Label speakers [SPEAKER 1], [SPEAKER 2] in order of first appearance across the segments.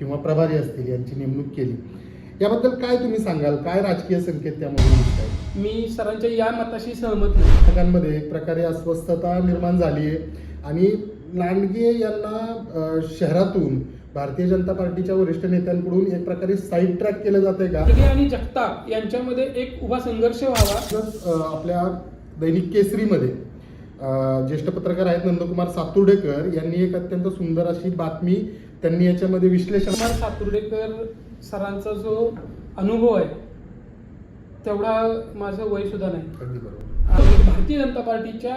[SPEAKER 1] किंवा प्रभारी असतील यांची नेमणूक केली. याबद्दल काय तुम्ही सांगाल? काय राजकीय संकेत दिसत आहेत
[SPEAKER 2] मी सरांच्या या मताशी सहमत नाही.
[SPEAKER 1] एक प्रकारे अस्वस्थता निर्माण झाली आहे. आणि लांडगे यांना अ, शहरातून भारतीय जनता पार्टीच्या वरिष्ठ नेत्यांकडून एक प्रकारे साईड ट्रॅक केलं जात आहे का?
[SPEAKER 2] लांडगे आणि जगताप यांच्यामध्ये एक उभा संघर्ष व्हावा.
[SPEAKER 1] तसंच, अ, आपल्या दैनिक केसरीमध्ये अ, ज्येष्ठ पत्रकार आहेत नंदकुमार सातुर्डेकर यांनी एक अत्यंत सुंदर अशी बातमी त्यांनी याच्यामध्ये विश्लेषण
[SPEAKER 2] सातुर्डेकर सरांचा जो अनुभव आहे तेवढा माझं वय सुद्धा नाही.
[SPEAKER 1] अगदी बरोबर.
[SPEAKER 2] भारतीय जनता पार्टीच्या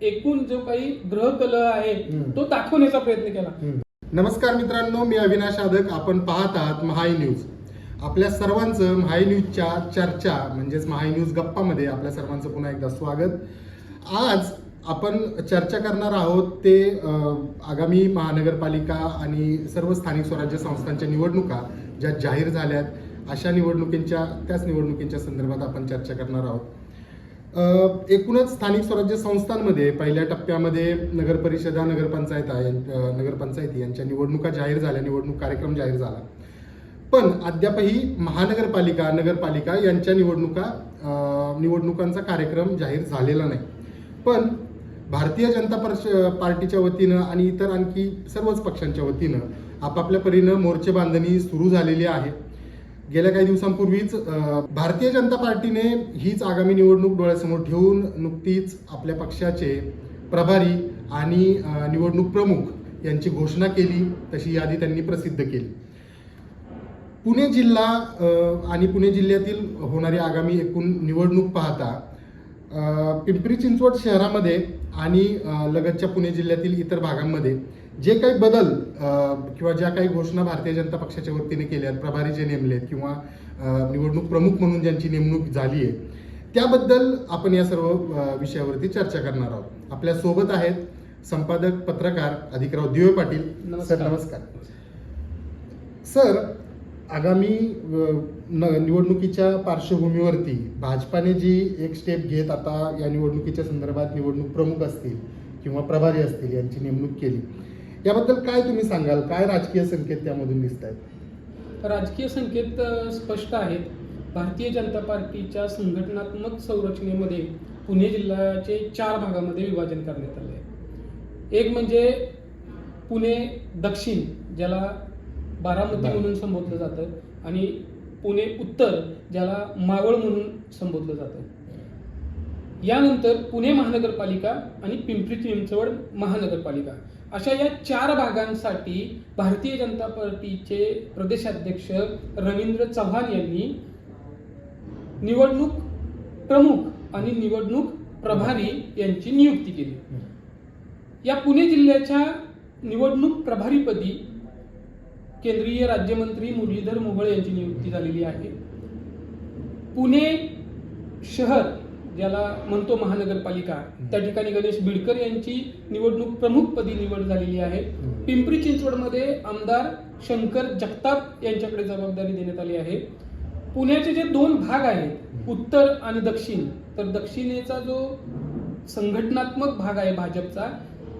[SPEAKER 2] एकूण जो काही ग्रहकल आहे
[SPEAKER 1] हम्म.
[SPEAKER 2] तो दाखवण्याचा प्रयत्न केला.
[SPEAKER 1] नमस्कार मित्रांनो मी अविनाश आदक आपण पाहत आहात महाई न्यूज. आपल्या सर्वांचं महाई न्यूजच्या चर्चा म्हणजेच महाई न्यूज गप्पामध्ये आपल्या सर्वांचं पुन्हा एकदा स्वागत. आज आपण चर्चा करणार आहोत ते आगामी महानगरपालिका आणि सर्व स्थानिक स्वराज्य संस्थांच्या निवडणुका ज्या जाहीर झाल्यात अशा निवडणुकींच्या त्याच निवडणुकींच्या संदर्भात आपण चर्चा करणार आहोत. एकूणच स्थानिक स्वराज्य संस्थांमध्ये पहिल्या टप्प्यामध्ये नगरपरिषदा नगरपंचायत नगरपंचायता नगरपंचायती यांच्या निवडणुका जाहीर झाल्या निवडणूक कार्यक्रम जाहीर झाला. पण अद्यापही महानगरपालिका नगरपालिका यांच्या निवडणुका निवडणुकांचा कार्यक्रम जाहीर झालेला नाही. पण भारतीय जनता पक्ष- पार्टीच्या वतीनं आणि इतर आणखी सर्वच पक्षांच्या वतीनं आपापल्या परीनं मोर्चे बांधणी सुरू झालेली आहे. गेल्या काही दिवसांपूर्वीच भारतीय जनता पार्टीने हीच आगामी निवडणूक डोळ्यासमोर ठेवून नुकतीच आपल्या पक्षाचे प्रभारी आणि निवडणूक प्रमुख यांची घोषणा केली तशी यादी त्यांनी प्रसिद्ध केली. पुणे जिल्हा आणि पुणे जिल्ह्यातील होणारी आगामी एकूण निवडणूक पाहता पिंपरी चिंचवड शहरामध्ये आणि लगतच्या पुणे जिल्ह्यातील इतर भागांमध्ये जे काही बदल किंवा ज्या काही घोषणा भारतीय जनता पक्षाच्या वतीने केल्या आहेत प्रभारी जे नेमलेत किंवा निवडणूक प्रमुख म्हणून ज्यांची नेमणूक झाली आहे त्याबद्दल आपण या सर्व विषयावरती चर्चा करणार आहोत. आपल्यासोबत आहेत संपादक पत्रकार अधिकराव दिवे पाटील. सर.
[SPEAKER 2] नमस्कार.
[SPEAKER 1] सर आगामी न- निवडणुकीच्या पार्श्वभूमीवरती भाजपाने जी एक स्टेप घेत आता या निवडणुकीच्या संदर्भात निवडणूक प्रमुख असतील किंवा प्रभारी असतील यांची नेमणूक केली याबद्दल काय तुम्ही सांगाल? काय राजकीय संकेत त्यामधून दिसत आहेत
[SPEAKER 2] राजकीय संकेत स्पष्ट आहेत. भारतीय जनता पार्टीच्या संघटनात्मक संरचनेमध्ये पुणे जिल्ह्याचे चार भागामध्ये विभाजन करण्यात आले आहे एक म्हणजे पुणे दक्षिण ज्याला बारामती
[SPEAKER 1] बरं.
[SPEAKER 2] म्हणून संबोधलं जातं आणि पुणे उत्तर ज्याला मावळ म्हणून संबोधलं जातं. यानंतर पुणे महानगरपालिका आणि पिंपरी चिंचवड महानगरपालिका. अशा या चार भागांसाठी भारतीय जनता पार्टीचे प्रदेशाध्यक्ष रवींद्र चव्हाण यांनी निवडणूक प्रमुख आणि निवडणूक प्रभारी यांची नियुक्ती केली. या पुणे जिल्ह्याच्या निवडणूक प्रभारीपदी केंद्रीय राज्यमंत्री मुरलीधर मोहोळ यांची नियुक्ती झालेली आहे. पुणे शहर ज्याला म्हणतो महानगरपालिका त्या ठिकाणी गणेश बिडकर यांची निवडणूक प्रमुखपदी निवड झालेली आहे. पिंपरी चिंचवडमध्ये आमदार शंकर जगताप यांच्याकडे जबाबदारी देण्यात आली आहे. पुण्याचे जे दोन भाग आहेत उत्तर आणि दक्षिण तर दक्षिणेचा जो संघटनात्मक भाग आहे भाजपचा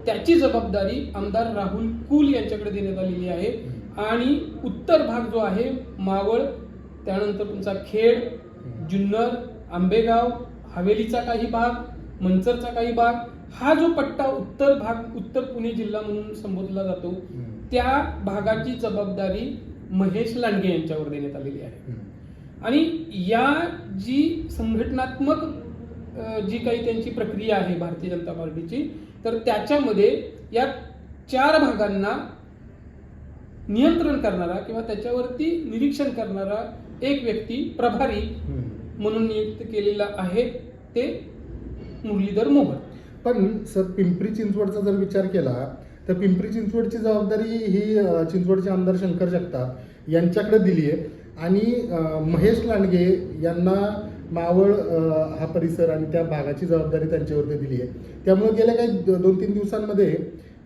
[SPEAKER 2] त्याची जबाबदारी आमदार राहुल कुल यांच्याकडे देण्यात आलेली आहे. आणि उत्तर भाग जो आहे मावळ त्यानंतर तुमचा खेड जुन्नर आंबेगाव हवेलीचा काही भाग मंचरचा काही भाग हा जो पट्टा उत्तर भाग उत्तर पुणे जिल्हा म्हणून संबोधला जातो त्या भागाची जबाबदारी महेश लांडगे यांच्यावर देण्यात आलेली आहे. आणि या जी संघटनात्मक जी काही त्यांची प्रक्रिया आहे भारतीय जनता पार्टीची तर त्याच्यामध्ये या चार भागांना नियंत्रण करणारा किंवा त्याच्यावरती निरीक्षण करणारा एक व्यक्ती प्रभारी म्हणून नियुक्त केलेला आहे ते मुरलीधर मोहोळ.
[SPEAKER 1] पण सर पिंपरी चिंचवडचा जर विचार केला तर पिंपरी चिंचवडची जबाबदारी ही चिंचवडचे आमदार शंकर जगताप यांच्याकडे दिली आहे. आणि महेश लांडगे यांना मावळ हा परिसर आणि त्या भागाची जबाबदारी त्यांच्यावरती दिली आहे. त्यामुळे गेल्या काही दोन तीन दिवसांमध्ये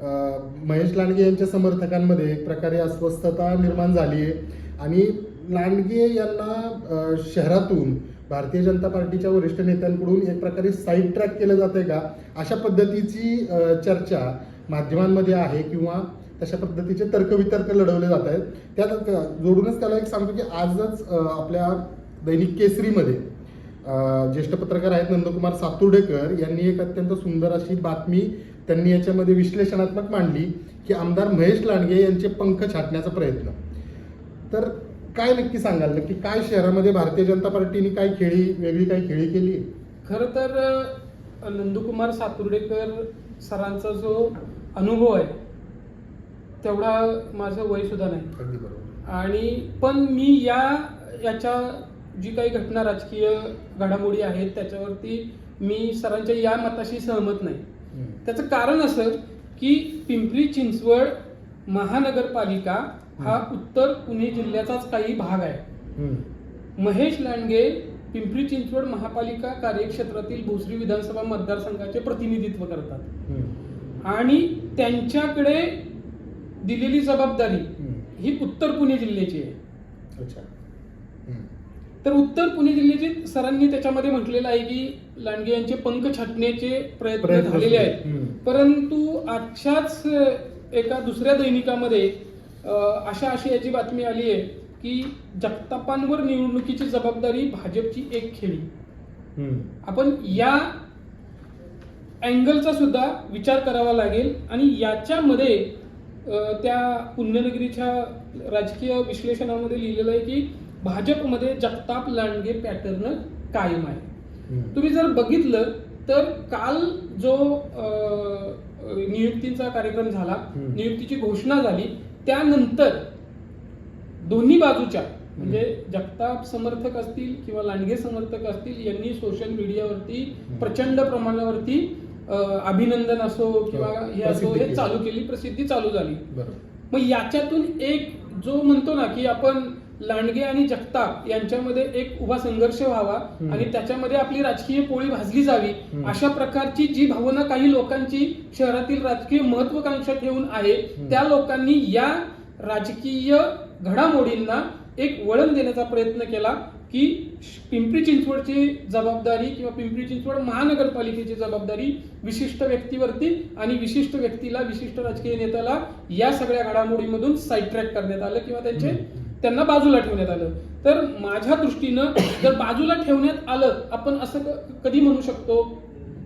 [SPEAKER 1] महेश लांडगे यांच्या समर्थकांमध्ये एक प्रकारे अस्वस्थता निर्माण झाली आहे. आणि लांडगे यांना शहरातून भारतीय जनता पार्टीच्या वरिष्ठ नेत्यांकडून एक प्रकारे साईड ट्रॅक केलं जात आहे का? अशा पद्धतीची चर्चा माध्यमांमध्ये आहे किंवा तशा पद्धतीचे तर्कवितर्क लढवले जात आहेत. त्यात जोडूनच त्याला एक सांगतो की आजच आपल्या दैनिक केसरीमध्ये ज्येष्ठ पत्रकार आहेत नंदकुमार सातुर्डेकर यांनी एक अत्यंत सुंदर अशी बातमी त्यांनी याच्यामध्ये विश्लेषणात्मक मांडली की आमदार महेश लांडगे यांचे पंख छाटण्याचा प्रयत्न. तर काय नक्की सांगाल? नक्की काय शहरामध्ये भारतीय जनता पार्टीने काय खेळी वेगळी काय खेळी केली?
[SPEAKER 2] खर तर नंदकुमार सातुर्डेकर सरांचा जो अनुभव आहे तेवढा माझं वय सुद्धा नाही. आणि पण मी या याच्या जी काही घटना राजकीय घडामोडी आहेत त्याच्यावरती मी सरांच्या या मताशी सहमत नाही. त्याचं कारण असं की पिंपरी चिंचवड महानगरपालिका हा उत्तर पुणे जिल्ह्याचाच काही भाग आहे. महेश लांडगे पिंपरी चिंचवड महापालिका कार्यक्षेत्रातील भोसरी विधानसभा मतदारसंघाचे प्रतिनिधित्व करतात. आणि त्यांच्याकडे दिलेली जबाबदारी. ही उत्तर पुणे जिल्ह्याची आहे
[SPEAKER 1] अच्छा.
[SPEAKER 2] तर उत्तर पुणे जिल्ह्याचे सरांनी त्याच्यामध्ये म्हटलेलं आहे की लांडगे यांचे पंख छाटण्याचे प्रयत्न झालेले. आहेत. परंतु आजच्याच एका दुसऱ्या दैनिकामध्ये अ, अशा आशयाची बातमी आली आहे की जगतापांवर निवडणुकीची जबाबदारी भाजपची एक खेळी. आपण या अँगलचा सुद्धा विचार करावा लागेल आणि याच्यामध्ये त्या पुण्यनगरीच्या राजकीय विश्लेषणामध्ये लिहिलेलं आहे की भाजपमध्ये जगताप लांडगे पॅटर्न कायम आहे. तुम्ही जर बघितलं तर काल जो नियुक्तीचा कार्यक्रम झाला. नियुक्तीची घोषणा झाली त्यानंतर दोन्ही बाजूच्या म्हणजे जगताप समर्थक असतील किंवा लांडगे समर्थक असतील यांनी सोशल मीडियावरती. प्रचंड प्रमाणावरती अभिनंदन असो किंवा
[SPEAKER 1] हो,
[SPEAKER 2] हे असो हे. चालू केली प्रसिद्धी चालू झाली मग याच्यातून एक जो म्हणतो ना की आपण लांडगे आणि जगताप यांच्यामध्ये एक उभा संघर्ष व्हावा. आणि त्याच्यामध्ये आपली राजकीय पोळी भाजली जावी. अशा प्रकारची जी भावना काही लोकांची शहरातील राजकीय महत्वाकांक्षा ठेवून आहे. त्या लोकांनी या राजकीय घडामोडींना एक वळण देण्याचा प्रयत्न केला की पिंपरी चिंचवडची जबाबदारी किंवा पिंपरी चिंचवड महानगरपालिकेची जबाबदारी विशिष्ट व्यक्तीवरती आणि विशिष्ट व्यक्तीला विशिष्ट राजकीय नेत्याला या सगळ्या घडामोडीमधून साईड ट्रॅक करण्यात आलं किंवा त्यांचे. त्यांना बाजूला ठेवण्यात आलं तर माझ्या दृष्टीनं जर बाजूला ठेवण्यात आलं आपण असं कधी म्हणू शकतो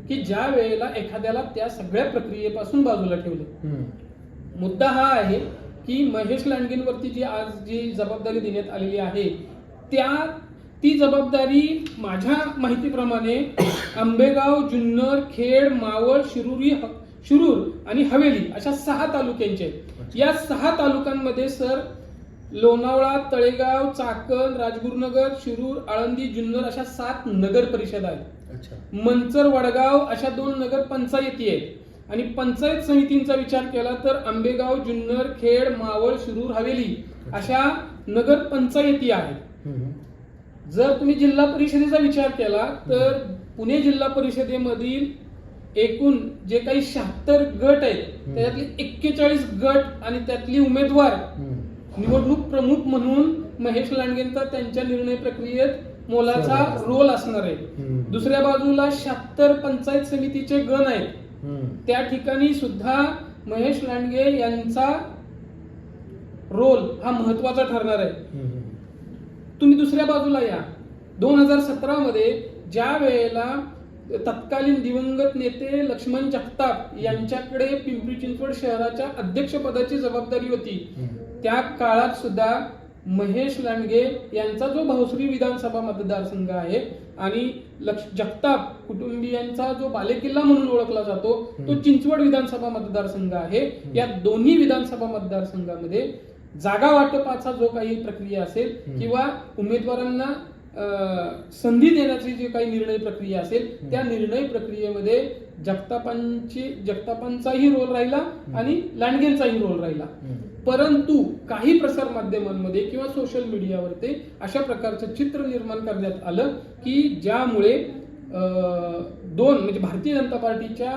[SPEAKER 2] की ज्या वेळेला एखाद्याला त्या सगळ्या प्रक्रियेपासून बाजूला ठेवलं. मुद्दा हा आहे की महेश लांडगेंवरती जी आज जी जबाबदारी देण्यात आलेली आहे त्या ती जबाबदारी माझ्या माहितीप्रमाणे आंबेगाव जुन्नर खेड मावळ शिरुरी शिरूर आणि हवेली अशा सहा तालुक्यांचे. या सहा तालुक्यांमध्ये सर लोणावळा तळेगाव चाकण राजगुरुनगर शिरूर आळंदी जुन्नर अशा सात नगर परिषद आहेत. मंचर वडगाव अशा दोन नगर पंचायती आहेत. आणि पंचायत समितींचा विचार केला तर आंबेगाव जुन्नर खेड मावळ शिरूर हवेली अशा नगर पंचायती आहेत. जर तुम्ही जिल्हा परिषदेचा विचार केला तर पुणे जिल्हा परिषदेमधील एकूण जे काही शहात्तर गट आहेत त्याच्यातले एक्केचाळीस गट आणि त्यातली उमेदवार. निवडणूक प्रमुख म्हणून महेश लांडगेंचा त्यांच्या निर्णय प्रक्रियेत मोलाचा रोल असणार आहे. दुसऱ्या बाजूला शहात्तर पंचायत समितीचे गण आहेत. त्या ठिकाणी सुद्धा महेश लांडगे यांचा रोल हा महत्त्वाचा ठरणार आहे. तुम्ही दुसऱ्या बाजूला या दोन हजार सतरा मध्ये ज्या वेळेला तत्कालीन दिवंगत नेते लक्ष्मण जगताप यांच्याकडे पिंपरी चिंचवड शहराच्या अध्यक्षपदाची जबाबदारी होती. त्या काळात सुद्धा महेश लांडगे यांचा जो भावश्री विधानसभा मतदारसंघ आहे आणि लक्ष जगताप कुटुंबियांचा जो बालेकिल्ला म्हणून ओळखला जातो तो. चिंचवड विधानसभा मतदारसंघ आहे या दोन्ही विधानसभा मतदारसंघामध्ये जागा वाटपाचा जो काही प्रक्रिया असेल. किंवा उमेदवारांना संधी देण्याची जी काही निर्णय प्रक्रिया असेल त्या निर्णय प्रक्रियेमध्ये जगतापांची जगतापांचाही रोल राहिला आणि लांडगेंचाही रोल राहिला. परंतु काही प्रसार माध्यमांमध्ये किंवा सोशल मीडियावरती अशा प्रकारचं चित्र निर्माण करण्यात आलं की ज्यामुळे दोन म्हणजे भारतीय जनता पार्टीच्या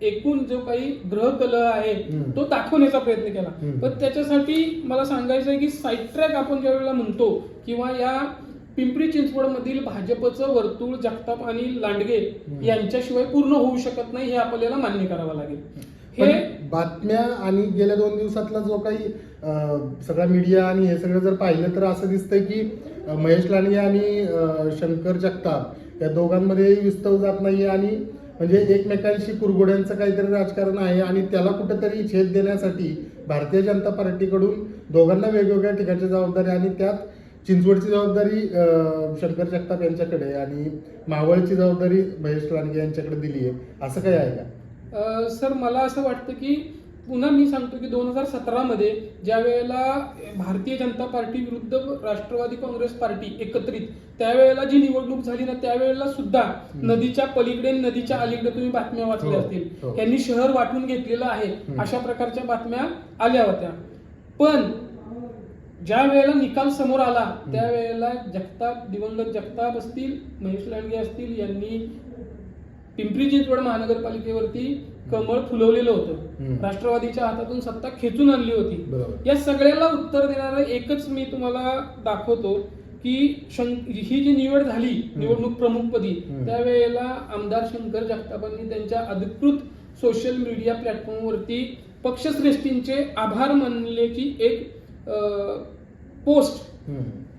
[SPEAKER 2] एकूण जो काही ग्रहकल आहे. तो दाखवण्याचा प्रयत्न केला. पण त्याच्यासाठी मला सांगायचं आहे की साईड ट्रॅक आपण ज्या वेळेला म्हणतो किंवा या पिंपरी चिंचवड मधील भाजपचं वर्तुळ जगताप आणि लांडगे. यांच्याशिवाय पूर्ण होऊ शकत नाही हे आपल्याला मान्य करावं लागेल हे
[SPEAKER 1] बातम्या आणि गेल्या दोन दिवसातला जो काही सगळा मीडिया आणि हे सगळं जर पाहिलं तर असं दिसतंय की महेश लांडगे आणि शंकर जगताप या दोघांमध्ये विस्तव जात नाही आणि म्हणजे एकमेकांशी कुरघोड्यांचं काहीतरी राजकारण आहे आणि त्याला कुठंतरी छेद देण्यासाठी भारतीय जनता पार्टीकडून दोघांना वेगवेगळ्या ठिकाणची जबाबदारी आणि त्यात चिंचवडची जबाबदारी शंकर जगताप यांच्याकडे आणि मावळची जबाबदारी महेश लांडगे यांच्याकडे दिली आहे असं काही आहे का
[SPEAKER 2] सर मला असं वाटतं की पुन्हा मी सांगतो की दोन हजार सतरामध्ये ज्या वेळेला भारतीय जनता पार्टी विरुद्ध राष्ट्रवादी काँग्रेस पार्टी एकत्रित त्यावेळेला जी निवडणूक झाली ना त्यावेळेला सुद्धा. नदीच्या पलीकडे नदीच्या अलीकडे तुम्ही बातम्या वाचल्या
[SPEAKER 1] हो,
[SPEAKER 2] असतील
[SPEAKER 1] हो.
[SPEAKER 2] यांनी शहर वाटून घेतलेलं आहे. अशा प्रकारच्या बातम्या आल्या होत्या पण ज्या वेळेला निकाल समोर आला त्यावेळेला जगताप दिवंगत जगताप असतील महेश लांडगे असतील यांनी पिंपरी चिंचवड महानगरपालिकेवरती कमळ फुलवलेलं होतं. राष्ट्रवादीच्या हातातून सत्ता खेचून आणली होती. या सगळ्याला उत्तर देणारं एकच मी तुम्हाला दाखवतो की ही जी निवड झाली निवडणूक प्रमुखपदी
[SPEAKER 1] त्यावेळेला
[SPEAKER 2] आमदार शंकर जगतापांनी त्यांच्या अधिकृत सोशल मीडिया प्लॅटफॉर्मवरती पक्षश्रेष्ठींचे आभार मानल्याची एक पोस्ट.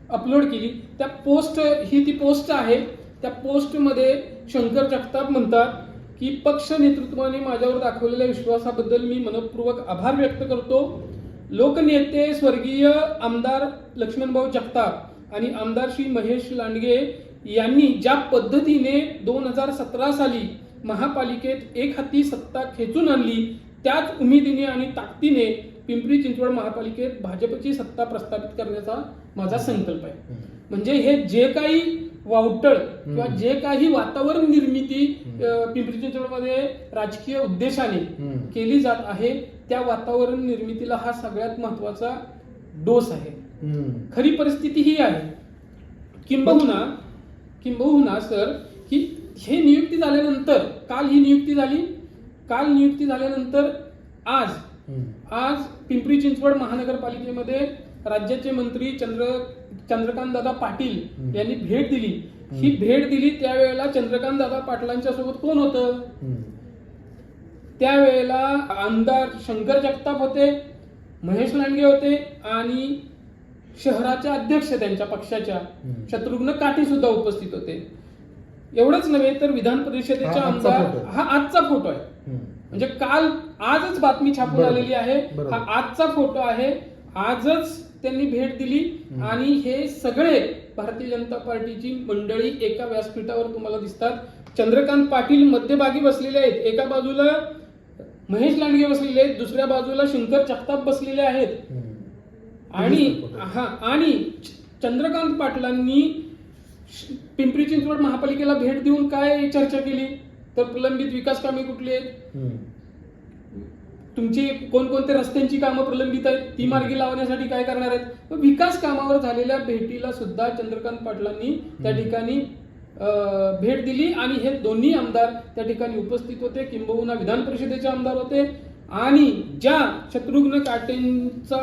[SPEAKER 2] अपलोड केली. त्या पोस्ट ही ती पोस्ट आहे. त्या पोस्टमध्ये शंकर जगताप म्हणतात की पक्ष नेतृत्वाने माझ्यावर दाखवलेल्या विश्वासाबद्दल मी मनपूर्वक आभार व्यक्त करतो. लोकनेते स्वर्गीय आमदार लक्ष्मणभाऊ जगताप आणि आमदार श्री महेश लांडगे यांनी ज्या पद्धतीने दोन हजार सतरा साली महापालिकेत एक हाती सत्ता खेचून आणली त्याच उमेदीने आणि ताकदीने पिंपरी चिंचवड महापालिकेत भाजपची सत्ता प्रस्थापित करण्याचा माझा संकल्प आहे. म्हणजे हे जे काही वावटळ किंवा. जे काही वातावरण निर्मिती पिंपरी चिंचवडमध्ये राजकीय उद्देशाने. केली जात आहे त्या वातावरण निर्मितीला हा सगळ्यात महत्त्वाचा डोस आहे. खरी परिस्थिती ही आहे किंबहुना किंबहुना सर की हे नियुक्ती झाल्यानंतर काल ही नियुक्ती झाली काल नियुक्ती झाल्यानंतर आज. आज पिंपरी चिंचवड महानगरपालिकेमध्ये राज्याचे मंत्री चंद्र चंद्रकांत दादा पाटील. यांनी भेट दिली ही भेट दिली त्यावेळेला चंद्रकांत दादा पाटलांच्या सोबत कोण होतं. त्यावेळेला आमदार शंकर जगताप होते महेश लांडगे होते आणि शहराचे अध्यक्ष त्यांच्या पक्षाच्या. शत्रुघ्न काठी सुद्धा उपस्थित होते एवढंच नव्हे तर विधान परिषदेचे
[SPEAKER 1] आजचा
[SPEAKER 2] आमदार. हा आजचा फोटो आहे. म्हणजे काल आजच बातमी छापून. आलेली आहे. हा आजचा फोटो आहे आजच त्यांनी भेट दिली. आणि हे सगळे भारतीय जनता पार्टीची मंडळी एका व्यासपीठावर तुम्हाला दिसतात चंद्रकांत पाटील मध्यभागी बसलेले आहेत एका बाजूला महेश लांडगे बसलेले आहेत दुसऱ्या बाजूला शंकर जगताप बसलेले आहेत. आणि. हा आणि चंद्रकांत पाटलांनी पिंपरी चिंचवड महापालिकेला भेट देऊन काय चर्चा केली तर प्रलंबित विकास कामे कुठली आहेत. तुमची कोणकोणत्या रस्त्यांची कामं प्रलंबित आहेत? ती मार्गी लावण्यासाठी काय करणार आहेत? विकास कामावर झालेल्या भेटीला सुद्धा चंद्रकांत पाटलांनी त्या. ठिकाणी भेट दिली आणि हे दोन्ही आमदार त्या ठिकाणी उपस्थित होते. किंबहुना विधान परिषदेचे आमदार होते आणि ज्या शत्रुघ्न काटेंचा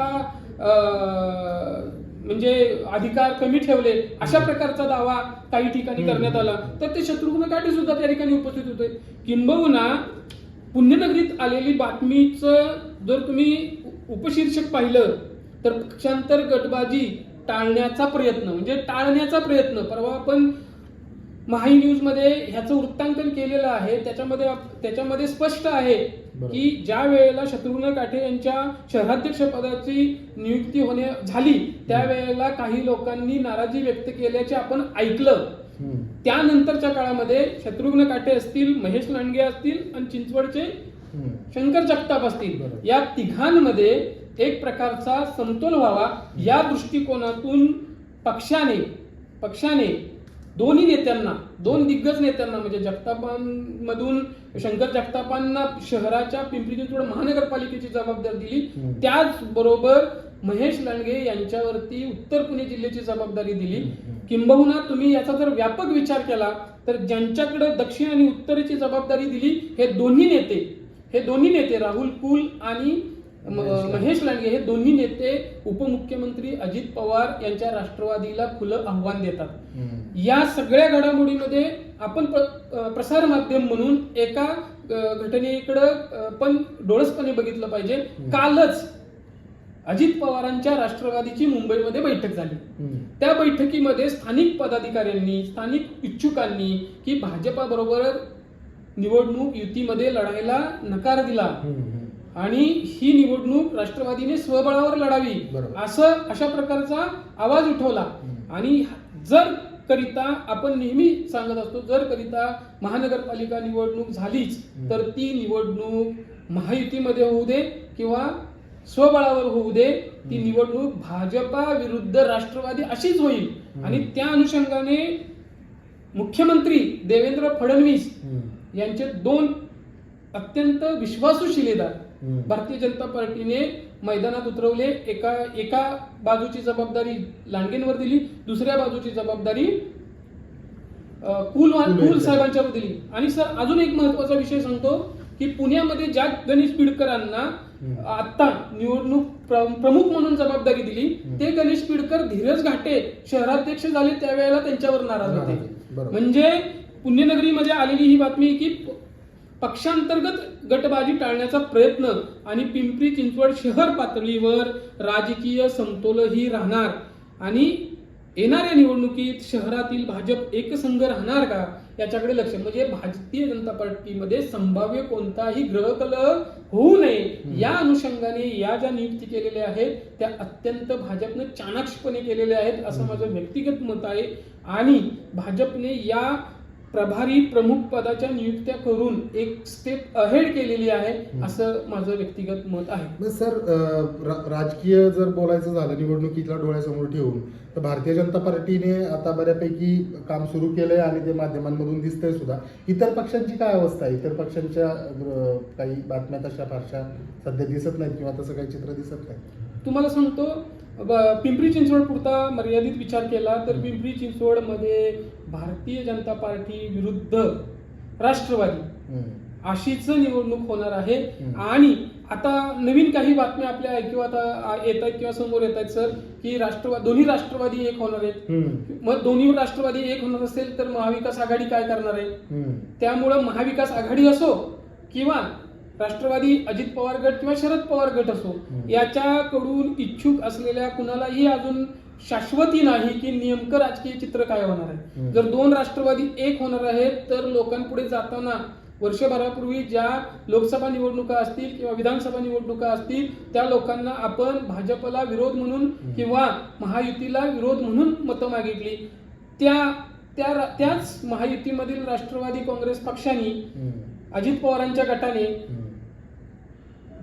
[SPEAKER 2] म्हणजे अधिकार कमी ठेवले अशा प्रकारचा दावा काही ठिकाणी. करण्यात आला तर ते शत्रुघ्न काटे सुद्धा त्या ठिकाणी उपस्थित होते किंबहुना पुण्यनगरीत आलेली बातमीचं जर तुम्ही उपशीर्षक पाहिलं तर पक्षांतर गटबाजी टाळण्याचा प्रयत्न म्हणजे टाळण्याचा प्रयत्न परवा आपण महाई न्यूजमध्ये ह्याचं वृत्तांकन केलेलं आहे त्याच्यामध्ये त्याच्यामध्ये स्पष्ट आहे. की ज्या वेळेला शत्रुघ्न काठे यांच्या शहराध्यक्ष पदाची नियुक्ती होणे झाली त्यावेळेला काही लोकांनी नाराजी व्यक्त केल्याचे आपण ऐकलं. त्यानंतरच्या काळामध्ये शत्रुघ्न काटे असतील महेश लांडगे असतील आणि चिंचवडचे. शंकर जगताप असतील. या तिघांमध्ये एक प्रकारचा समतोल व्हावा या दृष्टिकोनातून पक्षाने पक्षाने दोन्ही नेत्यांना दोन दिग्गज नेत्यांना म्हणजे जगतापांमधून शंकर जगतापांना शहराच्या पिंपरी चिंचवड महानगरपालिकेची जबाबदारी दिली. त्याचबरोबर महेश लांडगे यांच्यावरती उत्तर पुणे जिल्ह्याची जबाबदारी दिली. किंबहुना तुम्ही याचा जर व्यापक विचार केला तर ज्यांच्याकडे दक्षिण आणि उत्तरेची जबाबदारी दिली हे दोन्ही नेते हे दोन्ही नेते राहुल कुल आणि
[SPEAKER 1] महेश लांडगे.
[SPEAKER 2] हे दोन्ही नेते उपमुख्यमंत्री अजित पवार यांच्या राष्ट्रवादीला खुलं आव्हान देतात. या सगळ्या घडामोडीमध्ये आपण प्रसार माध्यम म्हणून एका घटनेकडं पण डोळसपणे बघितलं पाहिजे कालच अजित पवारांच्या राष्ट्रवादीची मुंबईमध्ये बैठक झाली. त्या बैठकीमध्ये स्थानिक पदाधिकाऱ्यांनी स्थानिक इच्छुकांनी की भाजपाबरोबर निवडणूक युतीमध्ये लढायला नकार दिला. आणि ही निवडणूक राष्ट्रवादीने स्वबळावर लढावी. असं अशा प्रकारचा आवाज उठवला. आणि जर करिता आपण नेहमी सांगत असतो जर करिता महानगरपालिका निवडणूक झालीच. तर ती निवडणूक महायुतीमध्ये होऊ दे किंवा स्वबळावर होऊ दे ती. निवडणूक भाजपा विरुद्ध राष्ट्रवादी अशीच होईल. आणि त्या अनुषंगाने मुख्यमंत्री देवेंद्र फडणवीस. यांचे दोन अत्यंत विश्वासू शिलेदार भारतीय जनता पार्टीने मैदानात उतरवले एका एका बाजूची जबाबदारी लांडगेंवर दिली दुसऱ्या बाजूची जबाबदारी कुल
[SPEAKER 1] कुल.
[SPEAKER 2] साहेबांच्यावर दिली आणि सर अजून एक महत्त्वाचा विषय सांगतो की पुण्यामध्ये ज्या गणेश बिडकरांना
[SPEAKER 1] हम्म.
[SPEAKER 2] आता निवडणूक प्र- प्रमुख म्हणून जबाबदारी दिली. ते गणेश बिडकर धीरज घाटे शहराध्यक्ष झाले त्यावेळेला त्यांच्यावर नाराज होते. म्हणजे पुण्यनगरीमध्ये आलेली ही बातमी की पक्षांतर्गत गटबाजी टाळण्याचा प्रयत्न आणि पिंपरी चिंचवड शहर पातळीवर राजकीय समतोलही राहणार? आणि येणाऱ्या निवडणुकीत शहरातील भाजप एकसंघ राहणार का? याच्याकडे लक्ष. म्हणजे भारतीय जनता पार्टीमध्ये संभाव्य कोणताही ग्रहकलह होऊ नये या अनुषंगाने या ज्या नियुक्ती केलेल्या आहेत त्या अत्यंत भाजपनं चाणाक्षपणे केलेल्या आहेत असं माझं व्यक्तिगत मत आहे. आणि भाजपने या प्रभारी प्रमुख पदाच्या नियुक्त्या करून एक स्टेप अहेड केलेली आहे असं माझं व्यक्तिगत मत आहे.
[SPEAKER 1] सर राजकीय जर बोलायचं झालं निवडणुकीला डोळ्यासमोर ठेवून तर भारतीय जनता पार्टीने आता बऱ्यापैकी काम सुरू केलंय आणि ते माध्यमांमधून दिसतंय सुद्धा. इतर पक्षांची काय अवस्था आहे? इतर पक्षांच्या काही बातम्या तशा फारशा सध्या दिसत नाहीत किंवा तसं काही चित्र दिसत नाही
[SPEAKER 2] तुम्हाला सांगतो पिंपरी चिंचवड पुरता मर्यादित विचार केला तर पिंपरी चिंचवडमध्ये भारतीय जनता पार्टी विरुद्ध राष्ट्रवादी. अशीच निवडणूक होणार आहे. आणि आता नवीन काही बातम्या आपल्या ऐकू आता येत आहेत किंवा समोर येत आहेत सर की राष्ट्रवादी दोन्ही राष्ट्रवादी एक होणार आहेत. मग दोन्ही राष्ट्रवादी एक होणार असेल तर महाविकास आघाडी काय करणार आहे. त्यामुळं महाविकास आघाडी असो किंवा राष्ट्रवादी अजित पवार गट किंवा शरद पवार गट असो. याच्याकडून इच्छुक असलेल्या कुणालाही अजून शाश्वती नाही की नेमकं राजकीय चित्र काय होणार आहे. जर दोन राष्ट्रवादी एक होणार आहेत तर लोकांपुढे जाताना वर्षभरापूर्वी ज्या लोकसभा निवडणुका असतील किंवा विधानसभा निवडणुका असतील त्या लोकांना आपण भाजपला विरोध म्हणून किंवा महायुतीला विरोध म्हणून मतं मागितली त्या त्या त्याच महायुतीमधील राष्ट्रवादी काँग्रेस पक्षाने. अजित पवारांच्या गटाने.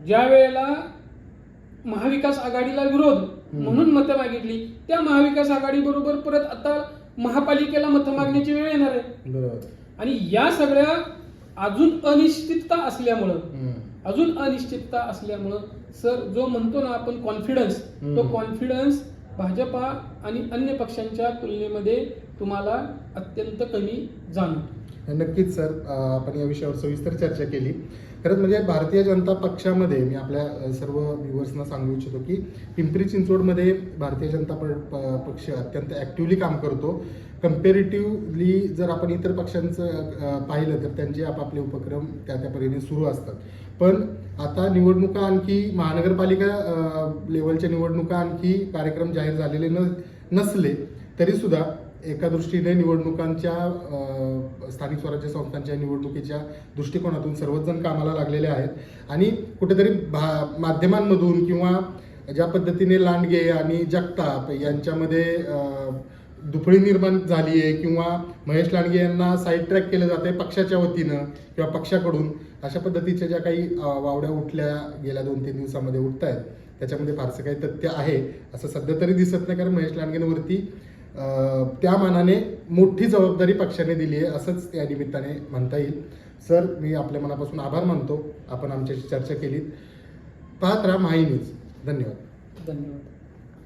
[SPEAKER 2] ज्या वेळेला महाविकास आघाडीला विरोध म्हणून मतं मागितली त्या महाविकास आघाडी बरोबर परत आता महापालिकेला मतं मागण्याची वेळ येणार आहे. आणि या सगळ्या अजून अनिश्चितता असल्यामुळं. अजून अनिश्चितता असल्यामुळं सर जो म्हणतो ना आपण कॉन्फिडन्स तो. कॉन्फिडन्स भाजपा आणि अन्य पक्षांच्या तुलनेमध्ये तुम्हाला अत्यंत कमी जाणवतो.
[SPEAKER 1] नक्कीच सर. आपण या विषयावर सविस्तर चर्चा केली. खरंच म्हणजे भारतीय जनता पक्षामध्ये मी आपल्या सर्व व्ह्युअर्सना सांगू इच्छितो की पिंपरी चिंचवडमध्ये भारतीय जनता प- प- पक्ष अत्यंत ॲक्टिव्हली काम करतो. कम्पेरेटिव्हली जर आपण इतर पक्षांचं पाहिलं तर त्यांचे आपापले उपक्रम त्या त्या परीने सुरू असतात. पण आता निवडणुका आणखी महानगरपालिका लेवलच्या निवडणुका आणखी कार्यक्रम जाहीर झालेले न नसले तरीसुद्धा एका दृष्टीने निवडणुकांच्या स्थानिक स्वराज्य संस्थांच्या निवडणुकीच्या दृष्टिकोनातून सर्वच जण कामाला लागलेले आहेत. आणि कुठेतरी भा माध्यमांमधून किंवा ज्या पद्धतीने लांडगे आणि जगताप यांच्यामध्ये दुपळी दुफळी निर्माण झाली आहे किंवा महेश लांडगे यांना साईड ट्रॅक केलं जाते पक्षाच्या वतीनं किंवा पक्षाकडून अशा पद्धतीच्या ज्या काही वावड्या उठल्या गेल्या दोन तीन दिवसामध्ये उठत आहेत त्याच्यामध्ये फारसं काही तथ्य आहे असं सध्या तरी दिसत नाही. कारण महेश लांडगेंवरती त्या मानाने मोठी जबाबदारी पक्षाने दिली आहे असंच या निमित्ताने म्हणता येईल. सर मी आपल्या मनापासून आभार मानतो. आपण आमच्याशी चर्चा केलीत. पाहत राहा माही न्यूज. धन्यवाद.
[SPEAKER 2] धन्यवाद.